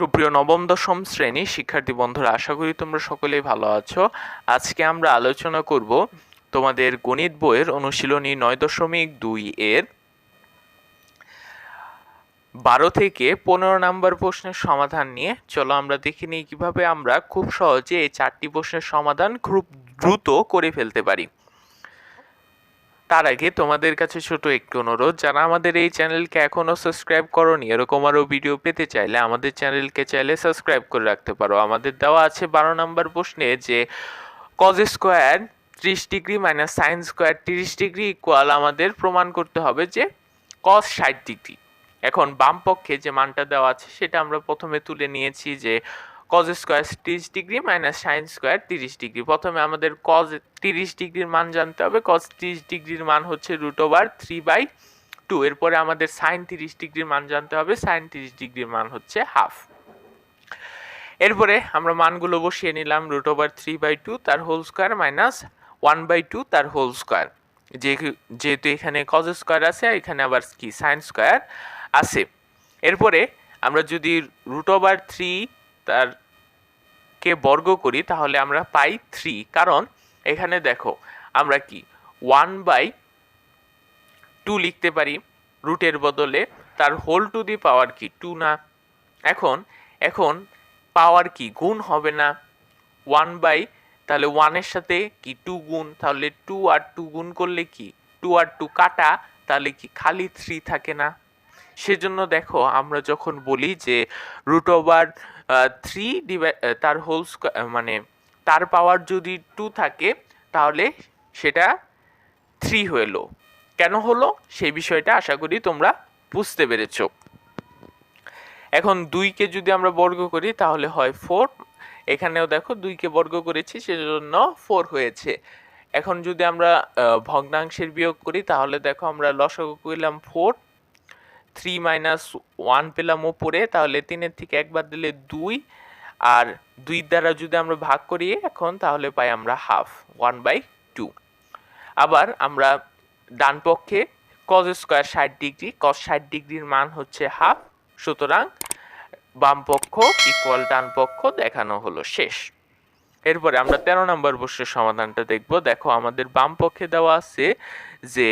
সুপ্রিয় নবম, দশম শ্রেণি শিক্ষার্থী বন্ধুরা, আশা করি তোমরা সকলেই ভালো আছো। আজকে আমরা আলোচনা করব তোমাদের গণিত বইয়ের অনুশীলনী নয় দশমিক দুই এর বারো থেকে পনেরো নাম্বার প্রশ্নের সমাধান নিয়ে। চলো আমরা দেখে নিই কীভাবে আমরা খুব সহজে এই চারটি প্রশ্নের সমাধান খুব দ্রুত করে ফেলতে পারি। তার আগে তোমাদের কাছে ছোট একটি অনুরোধ, যারা আমাদের এই চ্যানেলকে এখনও সাবস্ক্রাইব করনি, এরকম আরও ভিডিও পেতে চাইলে আমাদের চ্যানেলকে চাইলে সাবস্ক্রাইব করে রাখতে পারো। আমাদের দেওয়া আছে বারো নম্বর প্রশ্নে যে কজ স্কোয়ার ত্রিশ ডিগ্রি মাইনাস সাইন স্কোয়ার তিরিশ ডিগ্রি ইকুয়াল আমাদের প্রমাণ করতে হবে যে কস ষাট ডিগ্রি। এখন বাম পক্ষে যে মানটা দেওয়া আছে, সেটা আমরা প্রথমে তুলে নিয়েছি যে কজ স্কোয়ার তিরিশ ডিগ্রি মাইনাস সাইন স্কোয়ার তিরিশ ডিগ্রি প্রথমে আমাদের কজ তিরিশ ডিগ্রির মান জানতে হবে। কজ তিরিশ ডিগ্রির মান হচ্ছে root over three by two এরপরে আমাদের সাইন তিরিশ ডিগ্রির মান জানতে হবে। সাইন তিরিশ ডিগ্রির মান হচ্ছে হাফ এরপরে আমরা মানগুলো বসিয়ে নিলাম root over three by two তার whole square minus one by two তার হোল স্কোয়ার যে যেহেতু এখানে কজ স্কোয়ার আছে, এখানে আবার কি? সাইন স্কোয়ার আছে। এরপরে আমরা যদি রুট ওভার থ্রি তার কে বর্গ করি, তাহলে আমরা পাই থ্রি কারণ এখানে দেখো, আমরা কি? ওয়ান বাই টু লিখতে পারি রুটের বদলে। তার হোল টু দি পাওয়ার কি? টু না। এখন এখন পাওয়ার কি? গুণ হবে না। ওয়ান বাই তাহলে ওয়ানের সাথে কি? টু গুণ। তাহলে টু আর টু গুণ করলে কি? টু আর টু কাটা, তাহলে কি খালি থ্রি থাকে না। সেজন্য দেখো, আমরা যখন বলি যে রুট ওভার থ্রি ডিভাই তার হোল মানে তার পাওয়ার যদি টু থাকে, তাহলে সেটা থ্রি হলো। কেন হলো? সেই বিষয়টা আশা করি তোমরা বুঝতে পেরেছ। এখন দুইকে যদি আমরা বর্গ করি, তাহলে হয় ফোর এখানেও দেখো দুইকে বর্গ করেছি, সেজন্য ফোর হয়েছে। এখন যদি আমরা ভগ্নাংশের বিয়োগ করি, তাহলে দেখো আমরা লসাগু করলাম ফোর থ্রি মাইনাস ওয়ান পেলাম ওপরে, তাহলে তিনের থেকে একবার দিলে দুই, আর দুই দ্বারা যদি আমরা ভাগ করি, এখন তাহলে পাই আমরা হাফ ওয়ান বাই টু আবার আমরা ডান পক্ষে কজ স্কোয়ার ষাট ডিগ্রি কজ ষাট ডিগ্রির মান হচ্ছে হাফ সুতরাং বাম পক্ষ ইকুয়াল ডান পক্ষ দেখানো হলো শেষ। এরপরে আমরা তেরো নম্বর প্রশ্নের সমাধানটা দেখব। দেখো, আমাদের বাম পক্ষে দেওয়া আছে যে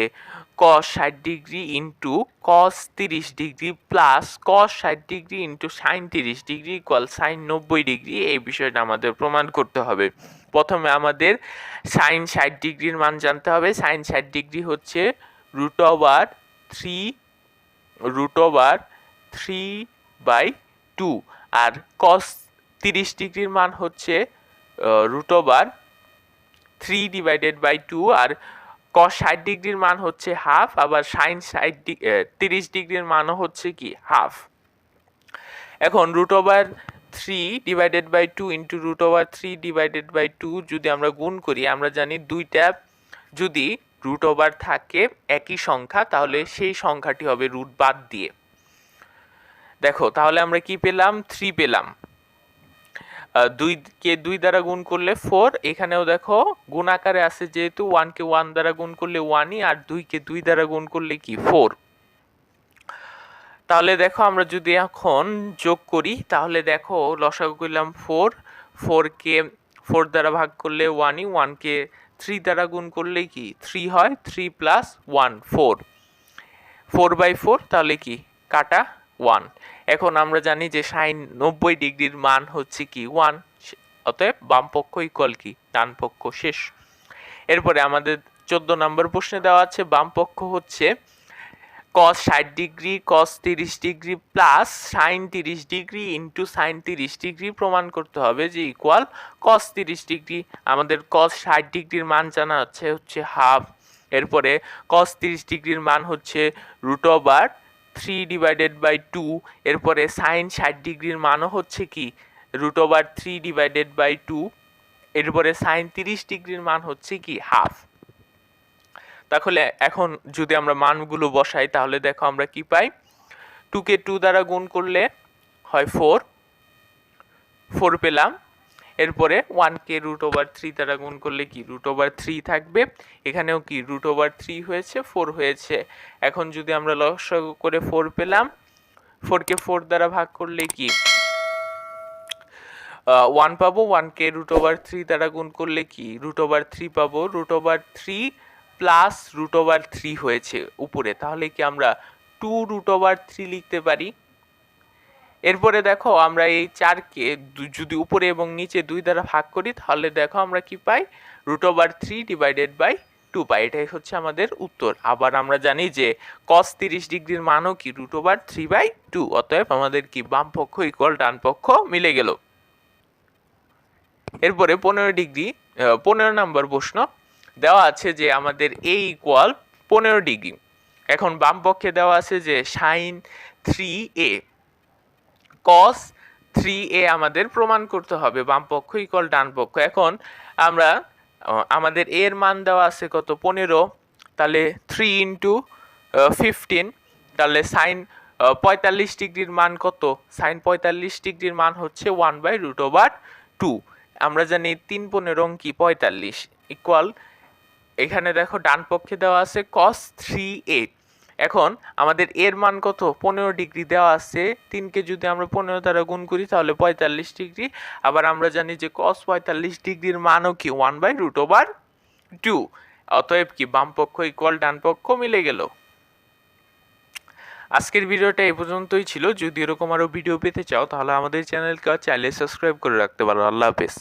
কস ষাট ডিগ্রি ইন্টু কস তিরিশ ডিগ্রি প্লাস কস ষাট ডিগ্রি ইন্টু সাইন তিরিশ ডিগ্রি ইকুয়াল সাইন নব্বই ডিগ্রি। এই বিষয়টা আমাদের প্রমাণ করতে হবে। প্রথমে আমাদের সাইন ষাট ডিগ্রির মান জানতে হবে। সাইন ষাট ডিগ্রি হচ্ছে root over three, root over three by two. R cos তিরিশ ডিগ্রির মান হচ্ছে root over three divided by two R cos ষাট ডিগ্রির মান হচ্ছে হাফ আবার সাইন ষাট তিরিশ ডিগ্রির মানও হচ্ছে কি হাফ এখন root over three divided by two into root over three divided by two যদি আমরা গুণ করি, আমরা জানি দুইটা যদি রুট ওভার থাকে একই সংখ্যা, তাহলে সেই সংখ্যাটি হবে রুট বাদ দিয়ে। দেখো, তাহলে আমরা কি পেলাম? থ্রি পেলাম। দুইকে দুই দ্বারা গুণ করলে ফোর এখানেও দেখো গুণ আকারে আছে যেহেতু ওয়ানকে ওয়ান দ্বারা গুণ করলে ওয়ানই আর দুইকে দুই দ্বারা গুণ করলে কি? ফোর তাহলে দেখো আমরা যদি এখন যোগ করি, তাহলে দেখো লসাগু করলাম ফোর ফোরকে ফোর দ্বারা ভাগ করলে ওয়ানই ওয়ানকে থ্রি দ্বারা গুণ করলে কি? থ্রি হয় three plus one four four by four তাহলে কি? কাটা ওয়ান এখন আমরা জানি যে সাইন নব্বই ডিগ্রির মান হচ্ছে কি? ওয়ান অতএব বাম পক্ষ ইকুয়াল কি? ডান পক্ষ শেষ। এরপরে আমাদের চোদ্দ নম্বর প্রশ্নে দেওয়া আছে, বাম পক্ষ হচ্ছে কস ষাট ডিগ্রি কস তিরিশ ডিগ্রি প্লাস সাইন তিরিশ ডিগ্রি ইন্টু সাইন তিরিশ ডিগ্রি প্রমাণ করতে হবে যে ইকুয়াল কস তিরিশ ডিগ্রি। আমাদের কস ষাট ডিগ্রির মান জানা হচ্ছে হচ্ছে হাফ এরপরে কস তিরিশ ডিগ্রির মান হচ্ছে root over three divided by two এরপরে সাইন ষাট ডিগ্রির মানও হচ্ছে কি? Root over three divided by two এরপরে সাইন তিরিশ ডিগ্রির মান হচ্ছে কি? হাফ তাহলে এখন যদি আমরা মানগুলো বসাই, তাহলে দেখো আমরা কি পাই? টুকে টু দ্বারা গুণ করলে হয় ফোর ফোর পেলাম। এরপরে ওয়ানকে রুট ওভার থ্রি দ্বারা গুণ করলে কি? রুট ওভার থ্রি থাকবে। এখানেও কি? রুট ওভার থ্রি হয়েছে ফোর হয়েছে। এখন যদি আমরা লসাগু করে ফোর পেলাম ফোরকে ফোর দ্বারা ভাগ করলে কি? ওয়ান পাবো ওয়ানকে রুট ওভার থ্রি দ্বারা গুণ করলে কি? রুট ওভার থ্রি পাবো। Root over three plus root over three হয়েছে উপরে। তাহলে কি আমরা টু রুট ওভার থ্রি লিখতে পারি? এরপরে দেখো আমরা এই চারকে যদি উপরে এবং নিচে দুই দ্বারা ভাগ করি, তাহলে দেখো আমরা কি পাই? Root over three divided by two পাই। এটাই হচ্ছে আমাদের উত্তর। আবার আমরা জানি যে কস তিরিশ ডিগ্রির মানও কি? Root over three by two অতএব আমাদের কি বাম পক্ষ ইকুয়াল ডান পক্ষ মিলে গেল। এরপরে পনেরো ডিগ্রি পনেরো নম্বর প্রশ্ন। দেওয়া আছে যে আমাদের এ ইকুয়াল পনেরো ডিগ্রি। এখন বাম পক্ষে দেওয়া আছে যে sine three A cos three A আমাদের প্রমাণ করতে হবে, বাম পক্ষ ইকুয়াল ডান পক্ষ। এখন আমরা আমাদের এর মান দেওয়া আছে কত? পনেরো। তাহলে থ্রি ইন্টু ফিফটিন তাহলে সাইন পঁয়তাল্লিশ ডিগ্রির মান কত? সাইন পঁয়তাল্লিশ ডিগ্রির মান হচ্ছে one by root over two আমরা জানি তিন পনেরো কি পঁয়তাল্লিশ। ইকুয়াল এখানে দেখো ডান পক্ষে দেওয়া আছে কস থ্রি এ এখন আমাদের এর মান কত? পনেরো ডিগ্রি দেওয়া আছে। তিনকে যদি আমরা পনেরো দ্বারা গুণ করি, তাহলে পঁয়তাল্লিশ ডিগ্রি। আবার আমরা জানি যে কস পঁয়তাল্লিশ ডিগ্রির মানও কি? One by root over two অতএব কি বাম পক্ষ ইকুয়াল ডান পক্ষ মিলে গেল। আজকের ভিডিওটা এই পর্যন্তই ছিল। যদি এরকম আরও ভিডিও পেতে চাও, তাহলে আমাদের চ্যানেলকে চাইলে সাবস্ক্রাইব করে রাখতে পারো। আল্লাহ হাফেজ।